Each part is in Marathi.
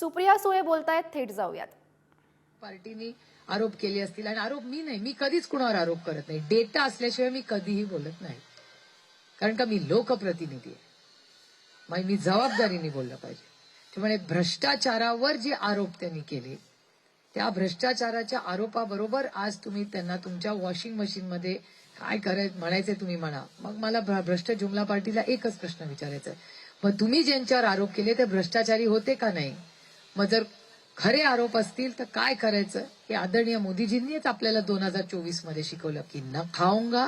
सुप्रिया सुळे बोलतायत थेट जाऊयात. पार्टीनी आरोप केले असतील आणि आरोप मी नाही मी कधीच कुणावर आरोप करत नाही. डेटा असल्याशिवाय मी कधीही बोलत नाही. कारण का मी लोकप्रतिनिधी आहे. मग मी जबाबदारीने बोललं पाहिजे. त्यामुळे भ्रष्टाचारावर जे आरोप त्यांनी केले त्या भ्रष्टाचाराच्या आरोपाबरोबर आज तुम्ही त्यांना तुमच्या वॉशिंग मशीनमध्ये काय करायचं म्हणायचे तुम्ही म्हणा. मग मला भ्रष्ट जुमला पार्टीला एकच प्रश्न विचारायचा मग तुम्ही ज्यांच्यावर आरोप केले ते भ्रष्टाचारी होते का नाही? मग जर खरे आरोप असतील तर काय करायचं? हे आदरणीय मोदीजींनीच आपल्याला दोन हजार चोवीसमध्ये शिकवलं की न खाऊंगा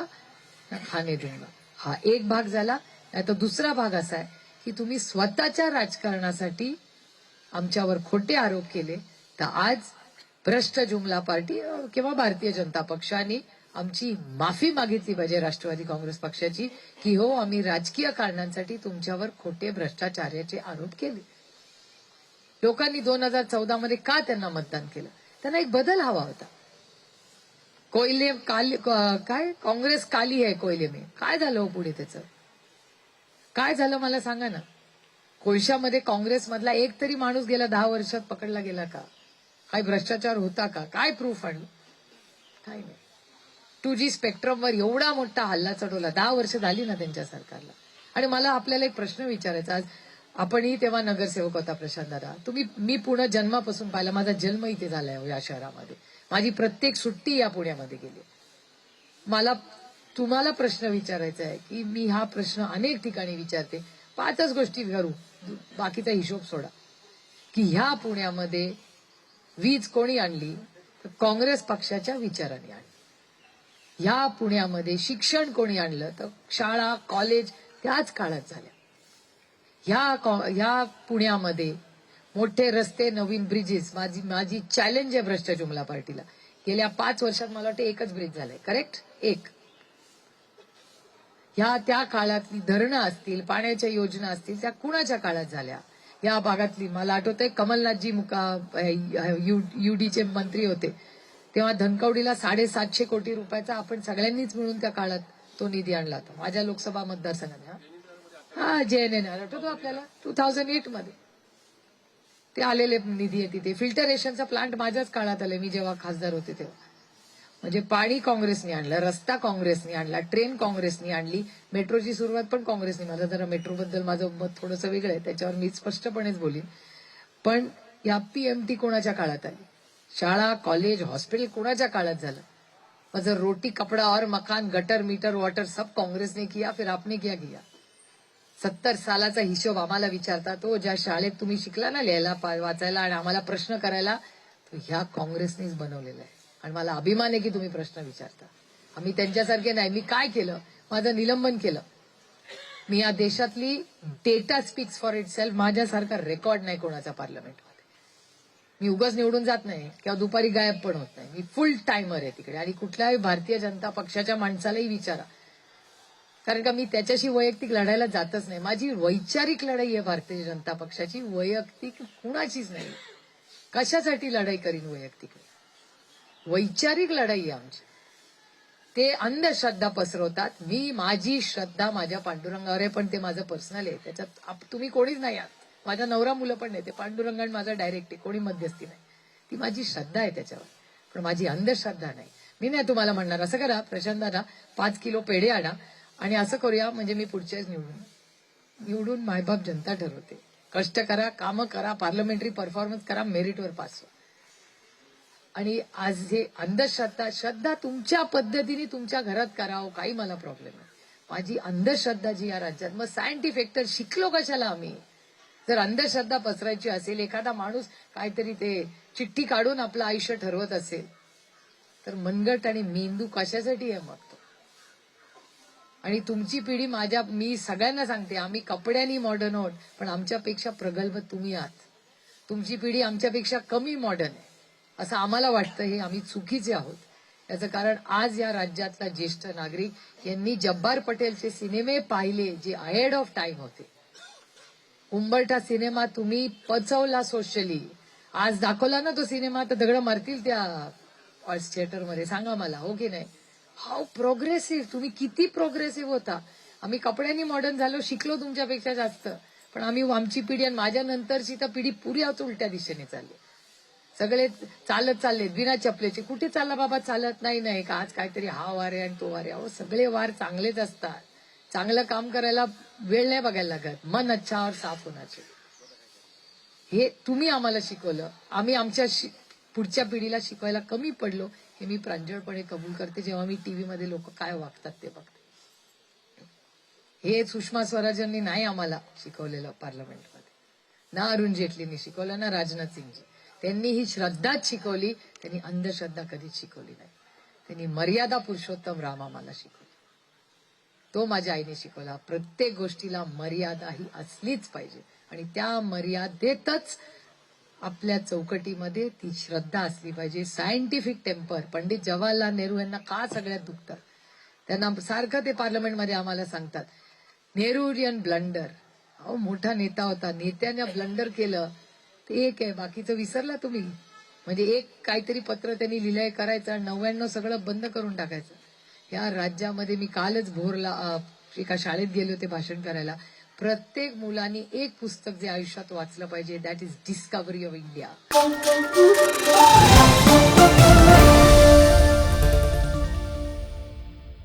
न खाणे देऊंगा. हा एक भाग झाला. नाही तर दुसरा भाग असा आहे की तुम्ही स्वतःच्या राजकारणासाठी आमच्यावर खोटे आरोप केले तर आज भ्रष्ट जुमला पार्टी किंवा भारतीय जनता पक्षाने आमची माफी मागितली पाहिजे राष्ट्रवादी काँग्रेस पक्षाची की हो आम्ही राजकीय कारणांसाठी तुमच्यावर खोटे भ्रष्टाचाराचे आरोप केले. लोकांनी दोन हजार चौदा मध्ये का त्यांना मतदान केलं? त्यांना एक बदल हवा होता. कोयले काल काय? काँग्रेस काली आहे कोयले मी. काय झालं हो पुढे त्याचं? काय झालं मला सांगा ना? कोळशामध्ये काँग्रेसमधला एक तरी माणूस गेला दहा वर्षात पकडला गेला का? काय भ्रष्टाचार होता का? काय प्रूफ आणलं? काय नाही. टू जी स्पेक्ट्रमवर एवढा मोठा हल्ला चढवला. दहा वर्ष झाली ना त्यांच्या सरकारला. आणि मला आपल्याला एक प्रश्न विचारायचा आज आपणही तेव्हा नगरसेवक होता प्रशांत दादा. तुम्ही मी पुणे जन्मापासून पाहिला. माझा जन्म इथे झालाय या शहरामध्ये. माझी प्रत्येक सुट्टी या पुण्यामध्ये गेली. मला तुम्हाला प्रश्न विचारायचा आहे की मी हा प्रश्न अनेक ठिकाणी विचारते. पाचच गोष्टी करू बाकीचा हिशोब सोडा. की ह्या पुण्यामध्ये वीज कोणी आणली? तर काँग्रेस पक्षाच्या विचाराने आणली. ह्या पुण्यामध्ये शिक्षण कोणी आणलं? तर शाळा कॉलेज त्याच काळात झाल्या. ह्या ह्या पुण्यामध्ये मोठे रस्ते नवीन ब्रिजेस माझी माझी चॅलेंज आहे भ्रष्टाचार जुमला पार्टीला. गेल्या पाच वर्षात मला वाटतं एकच ब्रिज झालाय. करेक्ट एक. ह्या त्या काळातली धरणं असतील पाण्याच्या योजना असतील त्या कुणाच्या काळात झाल्या? या भागातली मला आठवतंय कमलनाथजी युडीचे मंत्री होते. तेव्हा धनकवडीला साडेसातशे कोटी रुपयाचा आपण सगळ्यांनीच मिळून त्या काळात तो निधी आणला होता. माझ्या लोकसभा मतदारसंघाने हा. जे एन एन आठवतो आपल्याला. टू थाउजंड एटमध्ये. ते आलेले निधी आहे तिथे. फिल्टरेशनचा प्लांट माझ्याच काळात आले मी जेव्हा खासदार होते तेव्हा. म्हणजे पाणी काँग्रेसने आणलं रस्ता काँग्रेसने आणला ट्रेन काँग्रेसने आणली मेट्रोची सुरुवात पण काँग्रेसने. माझं जरा मेट्रोबद्दल माझं मत थोडंसं वेगळं आहे. त्याच्यावर मी स्पष्टपणेच बोलीन. पण या पीएमटी कोणाच्या काळात आली? शाळा कॉलेज हॉस्पिटल कोणाच्या काळात झालं? माझं रोटी कपडा और मकान गटर मीटर वॉटर सब काँग्रेसने किया फिर आपने क्या किया? सत्तर सालाचा हिशोब आम्हाला विचारता तो ज्या शाळेत तुम्ही शिकला ना लिहायला पा- वाचायला आणि आम्हाला प्रश्न करायला तो ह्या काँग्रेसनेच बनवलेला आहे. आणि मला अभिमान आहे की तुम्ही प्रश्न विचारता. आम्ही त्यांच्यासारखे नाही. मी काय केलं? माझं निलंबन केलं. मी या देशातली data speaks for itself माझ्यासारखा रेकॉर्ड नाही कोणाचा पार्लमेंटमध्ये. मी उगाच निवडून जात नाही किंवा दुपारी गायब पण होत नाही. मी फुल टायमर आहे तिकडे. आणि कुठल्याही भारतीय जनता पक्षाच्या माणसालाही विचारा. कारण का मी त्याच्याशी वैयक्तिक लढायला जातच नाही. माझी वैचारिक लढाई आहे भारतीय जनता पक्षाची. वैयक्तिक कुणाचीच नाही. कशासाठी लढाई करीन वैयक्तिक? वैचारिक लढाई आहे आमची. ते अंधश्रद्धा पसरवतात. मी माझी श्रद्धा माझ्या पांडुरंगावर आहे पण ते माझं पर्सनल आहे. त्याच्यात तुम्ही कोणीच नाही आहात. माझा नवरा मुलं पण नाही. ते पांडुरंग आणि माझा डायरेक्ट आहे. कोणी मध्यस्थी नाही. ती माझी श्रद्धा आहे त्याच्यावर. पण माझी अंधश्रद्धा नाही. मी नाही तुम्हाला म्हणणार. असं करा प्रशांत दादा पाच किलो पेढे आणा. आणि असं करूया म्हणजे मी पुढच्या वेळेस निवडून निवडून मायबाप जनता ठरवते. कष्ट करा कामं करा पार्लमेंटरी परफॉर्मन्स करा मेरिटवर पास व्हा. आणि आज हे अंधश्रद्धा श्रद्धा तुमच्या पद्धतीने तुमच्या घरात करावं काही मला प्रॉब्लेम नाही. माझी अंधश्रद्धा जी या राज्यात मग सायंटिफिक तर शिकलो कशाला आम्ही? जर अंधश्रद्धा पसरायची असेल एखादा माणूस काहीतरी ते चिठ्ठी काढून आपलं आयुष्य ठरवत असेल तर मनगट आणि मेंदू कशासाठी आहे मग? आणि तुमची पिढी माझ्या मी सगळ्यांना सांगते आम्ही कपड्यांनी मॉडर्न आहोत पण आमच्यापेक्षा प्रगल्भ तुम्ही आहात. तुमची पिढी आमच्यापेक्षा कमी मॉडर्न आहे. असं आम्हाला वाटतं हे आम्ही चुकीचे आहोत. याचं कारण आज या राज्यातला ज्येष्ठ नागरिक यांनी जब्बार पटेलचे सिनेमे पाहिले जे अहेड ऑफ टाइम होते. उंबरठा सिनेमा तुम्ही पचवला सोशली आज दाखवला ना तो सिनेमा तर दगड मारतील त्या थिएटरमध्ये सांगा मला हो की नाही? हाऊ प्रोग्रेसिव्ह तुम्ही किती प्रोग्रेसिव्ह होता? आम्ही कपड्यांनी मॉडर्न झालो शिकलो तुमच्यापेक्षा जास्त. पण आम्ही आमची पिढी आणि माझ्या नंतरची तर पिढी पुरी आहोत उलट्या दिशेने चालली सगळे चालत चाललेत बिना चपलेचे. कुठे चालला बाबा? चालत नाही नाही. का आज काहीतरी हा वार आहे आणि तो वार आहे? अहो सगळे वार चांगलेच असतात. चांगलं काम करायला वेळ नाही बघायला लागत. मन अच्छा और साफ होण्याचे. हे तुम्ही आम्हाला शिकवलं. आम्ही आमच्या पुढच्या पिढीला शिकवायला कमी पडलो. हे मी प्रांजळपणे कबूल करते जेव्हा मी टीव्हीमध्ये लोक काय वागतात ते बघते. हे सुषमा स्वराजांनी नाही आम्हाला शिकवलेलं पार्लमेंटमध्ये. ना अरुण जेटलींनी शिकवलं ना राजनाथ सिंगजी त्यांनी ही श्रद्धाच शिकवली त्यांनी अंधश्रद्धा कधीच शिकवली नाही. त्यांनी मर्यादा पुरुषोत्तम राम आम्हाला शिकवली. तो माझ्या आईने शिकवला. प्रत्येक गोष्टीला मर्यादा ही असलीच पाहिजे. आणि त्या मर्यादेतच आपल्या चौकटीमध्ये ती श्रद्धा असली पाहिजे. सायंटिफिक टेम्पर पंडित जवाहरलाल नेहरू यांना का सगळ्यात दुखतं? त्यांना सारखं ते पार्लमेंटमध्ये आम्हाला सांगतात. नेहरूरियन ब्लंडर. अहो मोठा नेता होता. नेत्याने ब्लंडर केलं. ते एक आहे. बाकीचं विसरला तुम्ही. म्हणजे एक काहीतरी पत्र त्यांनी लिहिलंय करायचं नव्याण्णव सगळं बंद करून टाकायचं. या राज्यामध्ये मी कालच भोरला एका शाळेत गेले होते भाषण करायला. प्रत्येक मुलांनी एक पुस्तक जे आयुष्यात वाचलं पाहिजे that is Discovery of India